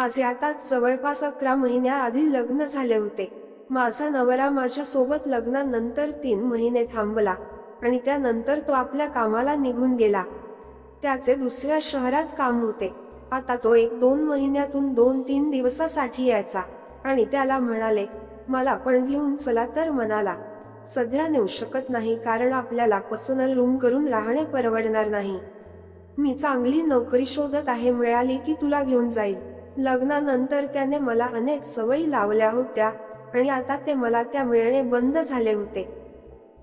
माझे आता जवळपास अकरा महिन्याआधी लग्न झाले होते. माझा नवरा माझ्या सोबत लग्नानंतर तीन महिने थांबला आणि त्यानंतर तो आपल्या कामाला निघून गेला. त्याचे दुसऱ्या शहरात काम होते. आता तो एक दोन महिन्यातून दोन तीन दिवसासाठी यायचा आणि त्याला म्हणाले मला पण घेऊन चला तर म्हणाला. सध्या नेऊ शकत नाही कारण आपल्याला पर्सनल रूम करून राहणे परवडणार नाही. मी चांगली नोकरी शोधत आहे मिळाली की तुला घेऊन जाईल. लग्नानंतर त्याने मला अनेक सवयी लावल्या होत्या आणि आता ते मला त्या मिळणे बंद झाले होते.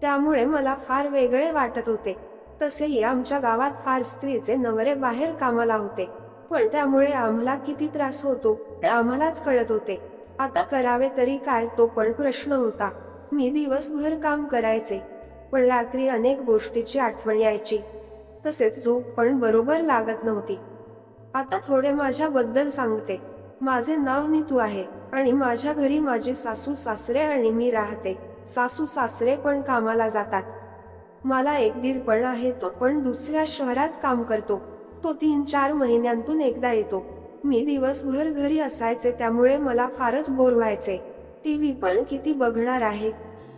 त्यामुळे मला फार वेगळे वाटत होते. तसेही आमच्या गावात फार स्त्रीचे नवरे बाहेर कामाला होते. पण त्यामुळे आम्हाला किती त्रास होतो ते आम्हालाच कळत होते. आता करावे तरी काय तो पण प्रश्न होता. मी दिवसभर काम करायचे पण रात्री अनेक गोष्टीची आठवण यायची. तसेच झोप पण बरोबर लागत नव्हती. आता थोडे माझ्याबद्दल सांगते. माझे नाव नीतू आहे आणि माझ्या घरी माझे सासू सासरे आणि मी राहते. सासू सासरे पण कामाला जातात. मला एक दीरपण आहे तो पण दुसऱ्या शहरात काम करतो. तो तीन चार महिन्यांतून एकदा येतो. मी दिवसभर घरी असायचे त्यामुळे मला फारच बोर व्हायचे. टीव्ही पण किती बघणार आहे?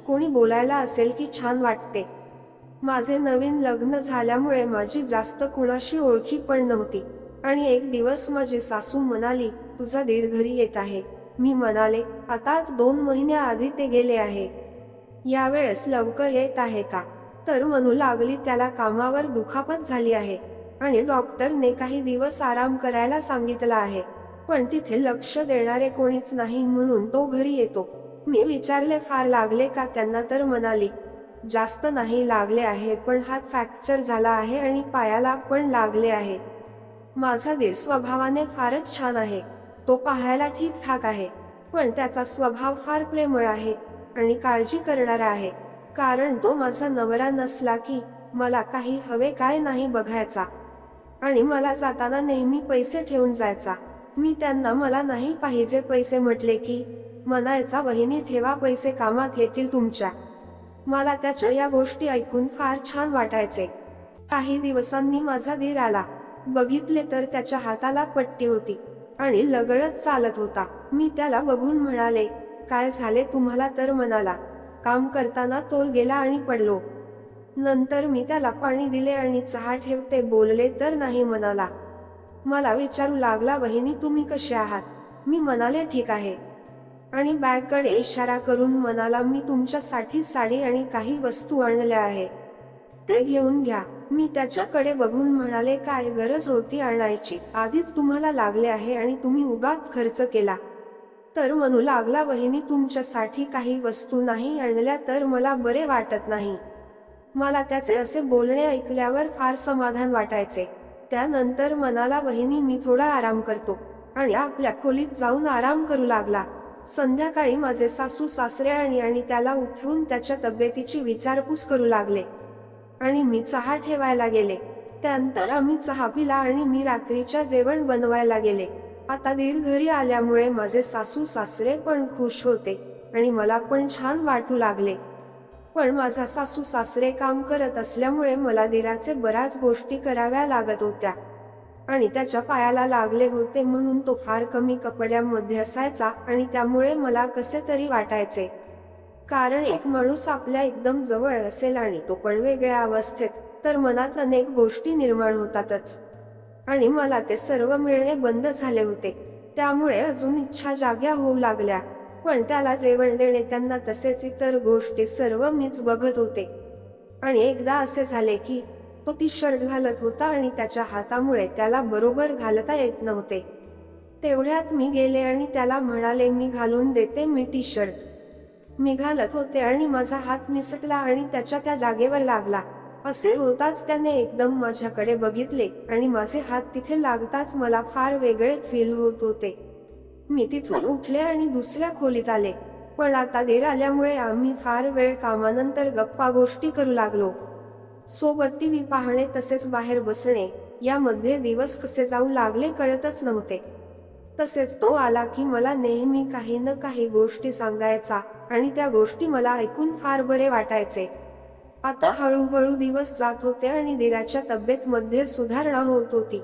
कोणी बोलायला असेल की छान वाटते? माझे नवीन लग्न झाल्यामुळे माझी जास्त कुणाशी ओळखी पण नव्हती. आणि एक दिवस माझी सासू म्हणाली तुझा दीर घरी येत आहे. मी म्हणाले आताच दोन महिन्याआधी ते गेले आहे. यावेळेस लवकर येत आहे का? तर म्हणू लागली त्याला कामावर दुखापत झाली आहे आणि डॉक्टरने काही दिवस आराम करायला सांगितला आहे. पण तिथे लक्ष देणारे कोणीच नाही म्हणून तो घरी येतो. मी विचारले फार लागले का? त्यांना तर म्हणाली जास्त नाही लागले आहे पण हात फ्रॅक्चर झाला आहे आणि पायाला पण लागले आहे. माझा दीर स्वभावाने फारच छान आहे. तो पाहायला ठीक ठाक आहे. पण त्याचा स्वभाव फार प्रेमळ आहे आणि काळजी करणारा आहे. कारण तो माझा नवरा नसला की मला काही हवे काय नाही बघायचा. आणि मला जाताना नेहमी पैसे ठेवून जायचा. मी त्यांना मला नाही पाहिजे पैसे म्हटले की म्हणायचा वहिनी ठेवा पैसे कामात येतील तुमच्या. मला त्याच्या या गोष्टी ऐकून फार छान वाटायचे. काही दिवसांनी माझा धीर आला. बघितले तर त्याच्या हाताला पट्टी होती आणि लगळत चालत होता. मी त्याला बघून म्हणाले काय झाले तुम्हाला? तर म्हणाला काम करताना तोल गेला आणि पडलो. नंतर मी त्याला पाणी दिले आणि चहा ठेवते बोलले तर नाही म्हणाला. मला विचारू लागला वहिनी तुम्ही कसे आहात? मी म्हणाले ठीक आहे. आणि बॅगकडे इशारा करून म्हणाला मी तुमच्यासाठी साडी आणि काही वस्तू आणल्या आहे. ते घेऊन घ्या. मी त्याच्याकडे बघून म्हणाले काय गरज होती आणायची? आधीच तुम्हाला लागले आहे आणि तुम्ही उगाच खर्च केला. तर म्हणू लागला वहिनी तुमच्यासाठी काही वस्तू नाही आणल्या तर मला बरे वाटत नाही. मला त्याचे असे बोलणे ऐकल्यावर फार समाधान वाटायचे. त्यानंतर मनाला वहिनी मी थोडा आराम करतो. आणि आपल्या खोलीत जाऊन आराम करू लागला. संध्याकाळी माझे सासू सासरे आणि आणि त्याला उठवून त्याच्या तब्येतीची विचारपूस करू लागले. आणि मी चहा ठेवायला गेले. त्यानंतर आम्ही चहा पिला आणि मी रात्रीच्या जेवण बनवायला गेले. आता दीर घरी आल्यामुळे माझे सासू सासरे पण खुश होते आणि मला पण छान वाटू लागले. पण माझा सासू सासरे काम करत असल्यामुळे मला दिराचे बऱ्याच गोष्टी कराव्या लागत होत्या. आणि त्याच्या पायाला लागले होते म्हणून तो फार कमी कपड्यांमध्ये असायचा आणि त्यामुळे मला कसे तरी वाटायचे. कारण एक माणूस आपल्या एकदम जवळ असेल आणि तो पण वेगळ्या अवस्थेत तर मनात अनेक गोष्टी निर्माण होतातच. आणि मला ते सर्व मिळणे बंद झाले होते. त्यामुळे अजून इच्छा जाग्या होऊ लागल्या. पण त्याला जेवण देणे त्यांना तसेच इतर गोष्टी सर्व मीच बघत होते. आणि एकदा असे झाले की तो ती शर्ट घालत होता आणि त्याच्या हातामुळे त्याला बरोबर घालता येत नव्हते. तेवढ्यात मी गेले आणि त्याला म्हणाले मी घालून देते मी टी शर्ट मी घालत होते आणि माझा हात निसटला आणि त्याच्या त्या जागेवर लागला. असे होताच त्याने एकदम माझ्याकडे बघितले आणि माझे हात तिथे लागताच मला फार वेगळे फील होत होते. मी तिथून उठले आणि दुसऱ्या खोलीत आले. पण आता देर आल्यामुळे आम्ही फार वेळ कामानंतर गप्पा गोष्टी करू लागलो. सोबत टीव्ही पाहणे तसेच बाहेर बसणे यामध्ये दिवस कसे जाऊ लागले कळतच नव्हते. तसेच तो आला की मला नेहमी काही न काही गोष्टी सांगायचा आणि त्या गोष्टी मला ऐकून फार बरे वाटायचे. आता हळूहळू दिवस जात होते आणि दिराच्या तब्येत मध्ये सुधारणा होत होती.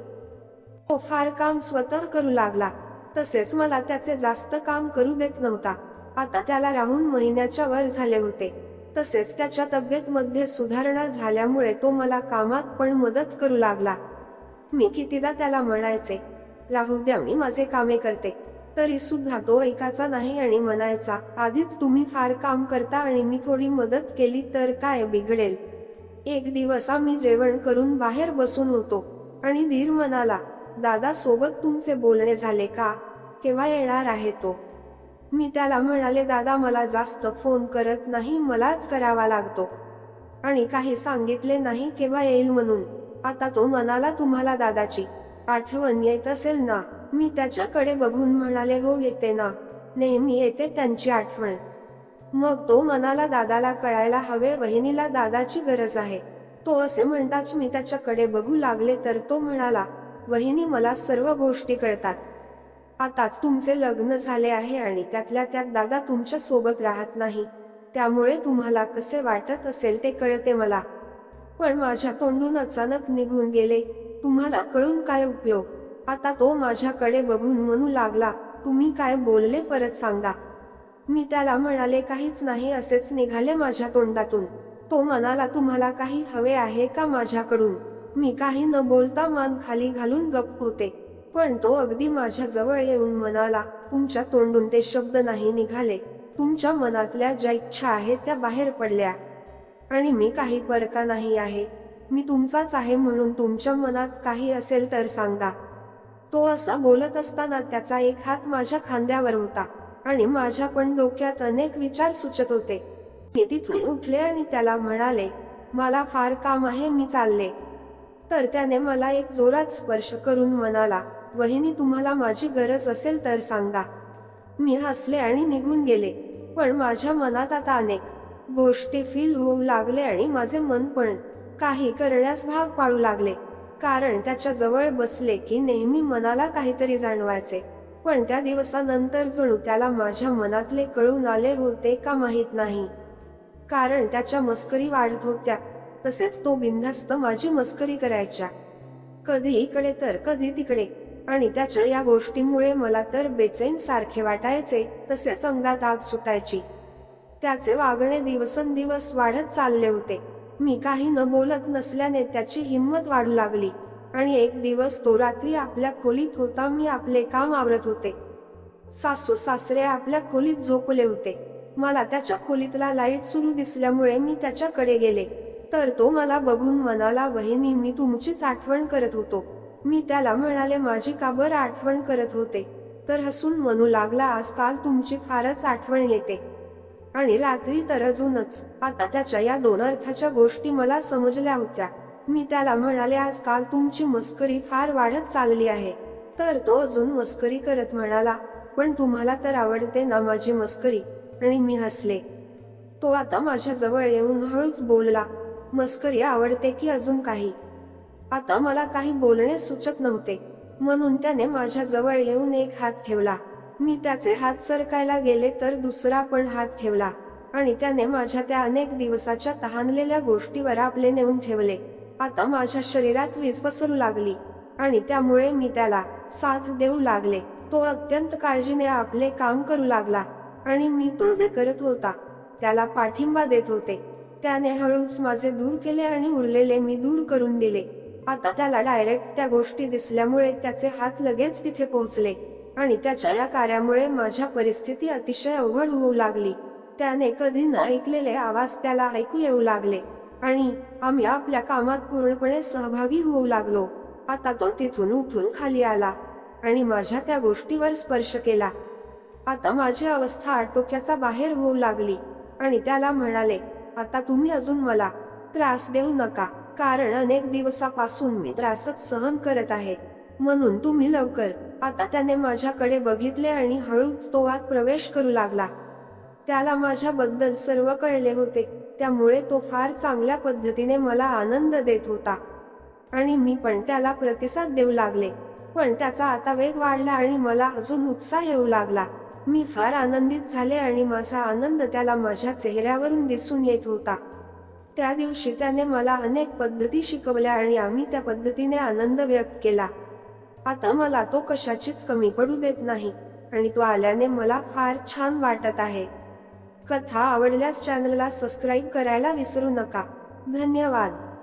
तो फार काम स्वतः करू लागला. तसेच मला त्याचे जास्त काम करू देत नव्हता. आता त्याला राहून महिन्याच्या वर झाले होते. तसेच त्याच्या तब्येतमध्ये सुधारणा झाल्यामुळे तो मला कामात पण मदत करू लागला. मी कितीदा त्याला म्हणायचे राहू द्या मी माझे कामे करते. तरी सुद्धा तो ऐकायचा नाही आणि म्हणायचा आधीच तुम्ही फार काम करता आणि मी थोडी मदत केली तर काय बिघडेल? एक दिवस आम्ही जेवण करून बाहेर बसून होतो आणि धीर म्हणाला दादा सोबत तुमचे बोलणे झाले का? केव्हा येणार आहे तो? मी त्याला म्हणाले दादा मला जास्त फोन करत नाही मलाच करावा लागतो. आणि काही सांगितले नाही केव्हा येईल? म्हणून. आता तो म्हणाला तुम्हाला दादाची आठवण येत असेल ना मी त्याच्याकडे बघून म्हणाले हो येते ना. नेहमी येते त्यांची आठवण. मग तो मनाला दादाला कळायला हवे वहिनीला दादाची गरज आहे. तो असे म्हणताच मी त्याच्याकडे बघू लागले तर तो म्हणाला वहिनी मला सर्व गोष्टी कळतात. आताच तुमचे लग्न झाले आहे आणि त्यातल्या त्यात दादा तुमच्यासोबत राहत नाही. त्यामुळे तुम्हाला कसे वाटत असेल ते कळते मला. पण माझ्या तोंडून अचानक निघून गेले. तुम्हाला कळून काय उपयोग? आता तो माझ्याकडे बघून म्हणू लागला तुम्ही काय बोलले परत सांगा. मी त्याला म्हणाले काहीच नाही असेच निघाले माझ्या तोंडातून. तो म्हणाला तुम्हाला काही हवे आहे का माझ्याकडून? मी काही न बोलता मान खाली घालून गप्प होते. पण तो अगदी माझ्या जवळ येऊन म्हणाला तुमच्या तोंडून ते शब्द नाही निघाले. तुमच्या मनातल्या ज्या इच्छा आहेत त्या बाहेर पडल्या. आणि मी काही परका नाही आहे. मी तुमचाच आहे म्हणून तुमच्या मनात काही असेल तर सांगा. तो असा बोलत असताना त्याचा एक हात माझ्या खांद्यावर होता आणि माझ्या पण डोक्यात अनेक विचार सुचत होते. मी तिथून उठले आणि त्याला म्हणाले मला फार काम आहे मी चालले. तर त्याने मला एक जोरात स्पर्श करून म्हणाला वहिनी तुम्हाला माझी गरज असेल तर सांगा. मी हसले आणि निघून गेले पण माझ्या मनात आता अनेक गोष्टी फील होऊ लागले आणि माझे मन पण काही करण्यास भाग पाडू लागले. कारण त्याच्याजवळ बसले की नेहमी मनाला काहीतरी जाणवायचे. पण त्या दिवसानंतर जणू त्याला माझ्या मनातले कळून आले होते का माहीत नाही. कारण त्याच्या मस्करी वाढत होत्या. तसेच तो बिनधास्त माझी मस्करी करायच्या कधी इकडे तर कधी तिकडे. आणि त्याच्या या गोष्टीमुळे मला तर बेचैन सारखे वाटायचे तसेच अंगात आग सुटायची. त्याचे वागणे दिवसेंदिवस वाढत चालले होते. मी काही न बोलत नसल्याने त्याची हिंमत वाढू लागली. आणि एक दिवस तो रात्री आपल्या खोलीत होता मी आपले काम आवरत होते. सासू सासरे आपल्या खोलीत झोपले होते. मला त्याच्या खोलीतला लाइट सुरू दिसल्यामुळे मी त्याच्याकडे गेले. तर तो मला बघून मनाला वहिनी मी तुमचीच आठवण करत होतो. मी त्याला म्हणाले माझी का बरं आठवण करत होते? तर हसून म्हणू लागला आजकाल तुमची फारच आठवण येते. आणि रात्री तर अजूनच आता त्याच्या या दोन अर्थाच्या गोष्टी मला समजल्या होत्या. मी त्याला म्हणाले आजकाल तुमची मस्करी फार वाढत चालली आहे. तर तो अजून मस्करी करत म्हणाला पण तुम्हाला तर आवडते ना माझी मस्करी. आणि मी हसले. तो आता माझ्या जवळ येऊन हळूच बोलला मस्करी आवडते की अजून काही? आता मला काही बोलणे सुचत नव्हते. म्हणून त्याने माझ्या जवळ येऊन एक हात ठेवला. मी त्याचे हात सरकायला गेले तर दुसरा पण हात ठेवला. आणि त्याने माझ्या त्या अनेक दिवसाच्या तहानलेल्या गोष्टीवर आपले नेऊन ठेवले. आता माझ्या शरीरात वीज पसरू लागली. आणि त्यामुळे मी त्याला साथ देऊ लागले. तो अत्यंत काळजीने आपले काम करू लागला. आणि मी तो जे करत होता त्याला पाठिंबा देत होते. त्याने हळूच माझे दूर केले आणि उरलेले मी दूर करून दिले. आता त्याला डायरेक्ट त्या गोष्टी दिसल्यामुळे त्याचे हात लगेच तिथे पोहोचले. आणि त्याच्या या कार्यामुळे माझ्या परिस्थिती अतिशय अवघड होऊ लागली. त्याने कधी न ऐकलेले आवाज त्याला ऐकू येऊ लागले. आणि आम्ही आपल्या कामात पूर्णपणे सहभागी होऊ लागलो. आता तो तिथून उठून खाली आला आणि माझ्या त्या गोष्टीवर स्पर्श केला. आता माझी अवस्था आटोक्याचा बाहेर होऊ लागली आणि त्याला म्हणाले आता तुम्ही अजून मला त्रास देऊ नका कारण अनेक दिवसापासून मी त्रासच सहन करत आहे. म्हणून तुम्ही लवकर आता त्याने माझ्याकडे बघितले आणि हळूच तो आत प्रवेश करू लागला. त्याला माझ्याबद्दल सर्व कळले होते त्यामुळे तो फार चांगल्या पद्धतीने मला आनंद देत होता. आणि मी पण त्याला प्रतिसाद देऊ लागले पण त्याचा आता वेग वाढला आणि मला अजून उत्साह येऊ लागला. मी फार आनंदित झाले आणि माझा आनंद त्याला माझ्या चेहऱ्यावरून दिसून येत होता. त्या दिवशी त्याने मला अनेक पद्धती शिकवल्या आणि आम्ही त्या पद्धतीने आनंद व्यक्त केला. आता मला तो कशाचीच कमी पडू देत नाही आणि तो आल्याने मला फार छान वाटत आहे. कथा आवडल्यास चॅनलला सबस्क्राईब करायला विसरू नका. धन्यवाद.